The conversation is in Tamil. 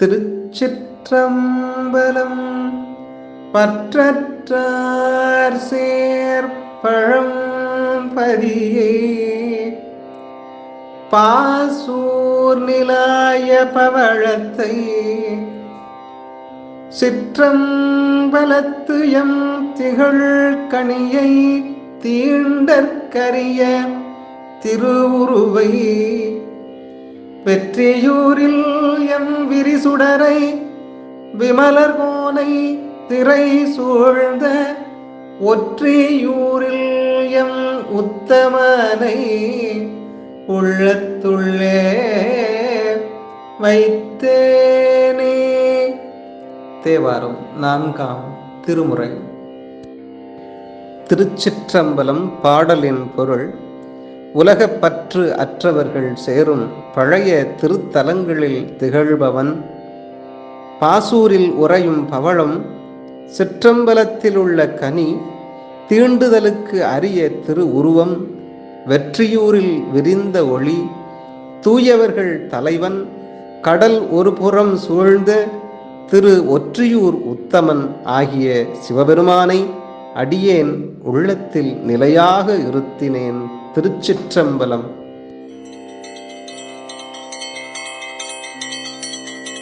திருச்சிற்றம்பலம் பற்றற்றார் சேர்ப்பழம் பதியே பாசூர் நிலாய பவழத்தை சிற்றம்பலத்து எம் திகழ் கணியை தீண்டற்கரிய திருவுருவை வெற்றியூரில் சுடரை விமலர் கோனை திரை சூழ்ந்த ஒற்றியூரில் எம் உத்தமனை உள்ளத்துள்ளே வைத்தேனே. தேவாரம் நான்காம் திருமுறை. திருச்சிற்றம்பலம் பாடலின் பொருள் உலகப்பற்று அற்றவர்கள் சேரும் பழைய திருத்தலங்களில் திகழ்பவன் பாசூரில் உறையும் பவளம் சிற்றம்பலத்தில் உள்ள கனி தீண்டுதலுக்கு அரிய திரு உருவம் வெற்றியூரில் விரிந்த ஒளி தூயவர்கள் தலைவன் கடல் ஒரு புறம் சூழ்ந்த திரு ஒற்றியூர் உத்தமன் ஆகிய சிவபெருமானை அடியேன் உள்ளத்தில் நிலையாக இருத்தினேன் திருச்சிற்றம்பலம்.